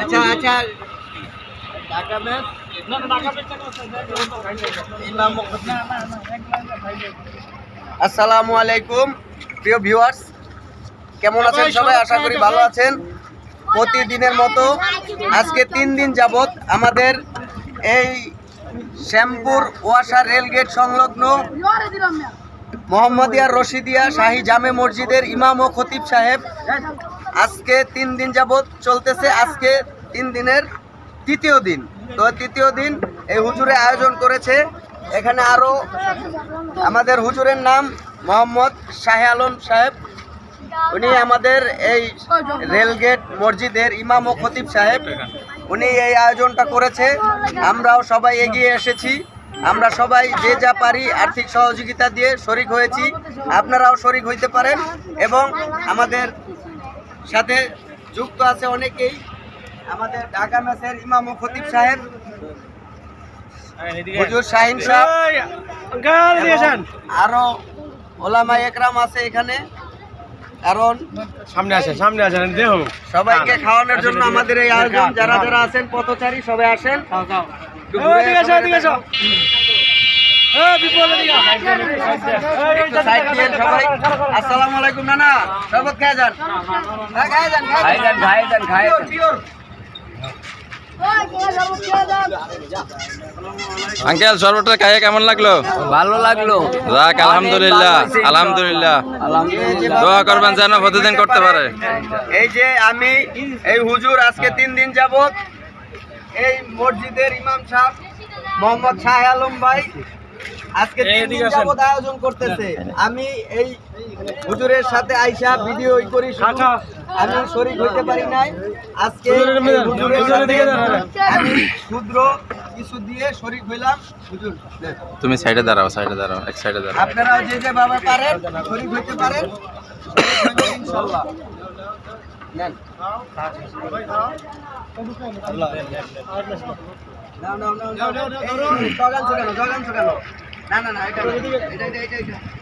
আচ্ছা আচ্ছা। ঢাকা ম্যাচ ইমাম আসসালামু আলাইকুম প্রিয় ভিউয়ার্স কেমন আছেন সবাই আশা করি ভালো আছেন। প্রতিদিনের মতো আজকে তিন দিন যাবত আমাদের এই শ্যামপুর ওয়াসা রেলগেট সংলগ্ন মোহাম্মদিয়া রশিদিয়া শাহী জামে মসজিদের ইমাম ও খতিব সাহেব আজকে তিন দিন যাবত চলতেছে, আজকে তিন দিনের তৃতীয় দিন। তো তৃতীয় দিন এই হুজুরে আয়োজন করেছে। এখানে আরও আমাদের হুজুরের নাম মোহাম্মদ শাহে আলম সাহেব। উনি আমাদের এই রেলগেট মসজিদের ইমাম ও খতিব সাহেব। উনি এই আয়োজনটা করেছে। আমরাও সবাই এগিয়ে এসেছি। আমরা সবাই যে যা পারি আর্থিক সহযোগিতা দিয়ে শরিক হয়েছি। আপনারাও শরিক হইতে পারেন এবং আমাদের সাথে যুক্ত আছে অনেকেই। আমাদের ঢাকা ম্যাচের ইমাম ও খতিব সাহেব হুজুর শাহিন সাহেব আরও ওলামা একরাম আছে এখানে। কারণ সামনে আসেন সামনে আসেন দেহ সবাইকে খাওয়ানোর জন্য আমাদের এই আয়োজন। যারা যারা আছেন পথচারী সবাই আসেন। আসসালামু আলাইকুম নানা। যান। যান যান। খাই যান খাই আঙ্কেল সর্বটা খাইয়ে কেমন লাগল? ভালো লাগল। যাক আলহামদুলিল্লাহ। আলহামদুলিল্লাহ। দোয়া করবেন যেন প্রতিদিন করতে পারে। এই যে আমি এই হুজুর আজকে তিন দিন যাবত এই মসজিদের ইমাম সাহেব মোহাম্মদ শাহ আলম ভাই আজকে যাবত আয়োজন করতেছে। আমি এই হুজুরের সাথে আইসা ভিডিও করি আমি শরীর হইতে পারি নাই। আজকে হুজুরের সাথে আমি ক্ষুদ্র কিছু দিয়ে শরীর হইলাম। হুজুর তুমি সাইডে দাঁড়াও সাইডে দাঁড়াও এক সাইডে দাঁড়াও। আপনারাও যে যে ভাবে পারেন শরীর হইতে পারেন শরীক নেন। না, না, না, এটা, এটা, এটা।